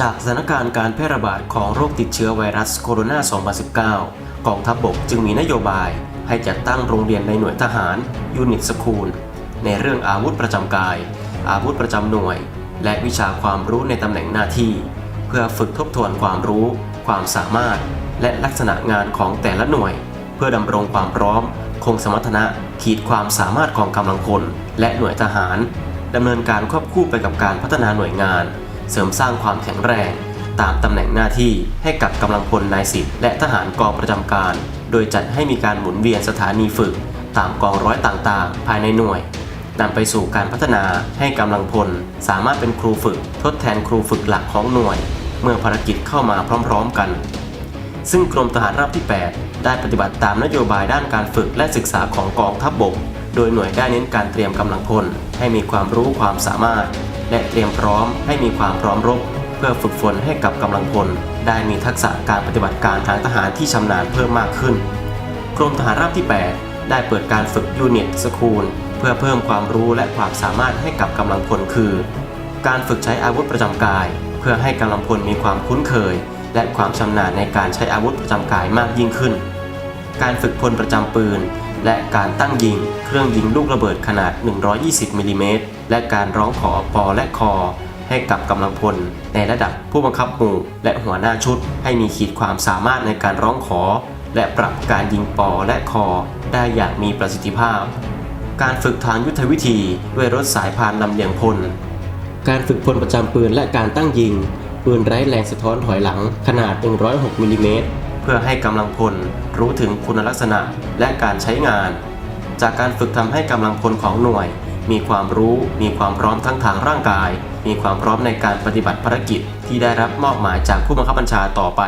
จากสถานการณ์การแพร่ระบาดของโรคติดเชื้อไวรัสโคโรนา 2019 กองทัพบบกจึงมีนโยบาย ให้จัดตั้งโรงเรียนในหน่วยทหารยูนิตสคูล ในเรื่องอาวุธประจำกาย อาวุธประจำหน่วย และวิชาความรู้ในตำแหน่งหน้าที่ เพื่อฝึกทบทวนความรู้ ความสามารถ และลักษณะงานของแต่ละหน่วย เพื่อดำรงความพร้อม คงสมรรถนะขีดความสามารถของกำลังพลและหน่วยทหารดำเนินการควบคู่ไปกับการพัฒนาหน่วยงาน เสริมสร้างความแข็งแรง ตามตำแหน่งหน้าที่ให้กับกำลังพลนายสิบและทหารกองประจำการ โดยจัดให้มีการหมุนเวียนสถานีฝึก ตามกองร้อยต่างๆ ภายในหน่วยนำไปสู่การพัฒนาให้กำลังพล สามารถเป็นครูฝึก ทดแทนครูฝึกหลักของหน่วย เมื่อภารกิจเข้ามาพร้อม ๆ กัน ซึ่งกรมทหารราบที่ 8 ได้ปฏิบัติตามนโยบายด้านการฝึกและศึกษาของกองทัพบบก โดยหน่วยได้เน้นการเตรียมกำลังพล ให้มีความรู้ความสามารถ และเตรียมพร้อมให้มีความพร้อมรบ เพื่อฝึกฝนให้กับกำลังพล ได้มีทักษะการปฏิบัติการทางทหารที่ชำนาญเพิ่มมากขึ้น กรมทหารราบที่ 8 ได้เปิดการฝึกยูนิตสคูล เพื่อเพิ่มความรู้และความสามารถให้กับกำลังพลคือ การฝึกใช้อาวุธประจำกาย เพื่อให้กำลังพลมีความคุ้นเคย และความชำนาญในการใช้อาวุธประจำกายมากยิ่งขึ้น การฝึกพลประจำปืน และการตั้งยิง เครื่องยิงลูกระเบิดขนาด 120มิลลิเมตร และการร้องขอปอและคอ ให้กับกำลังพล ในระดับผู้บังคับหมู่และหัวหน้าชุด ให้มีขีดความสามารถในการร้องขอ และปรับการยิงปอและคอ ได้อย่างมีประสิทธิภาพ การฝึกทางยุทธวิธีด้วยรถสายพานลำเลียงพล การฝึกพลประจำปืนและการตั้งยิง ปืนไร้แรงสะท้อนถอยหลังขนาด 106มิลลิเมตรเพื่อให้กำลังพลรู้ถึงคุณลักษณะและการใช้งาน จากการฝึกทำให้กำลังพลของหน่วย มีความรู้ มีความพร้อมทั้งทางร่างกาย มีความพร้อมในการปฏิบัติภารกิจที่ได้รับมอบหมายจากผู้บังคับบัญชาต่อไป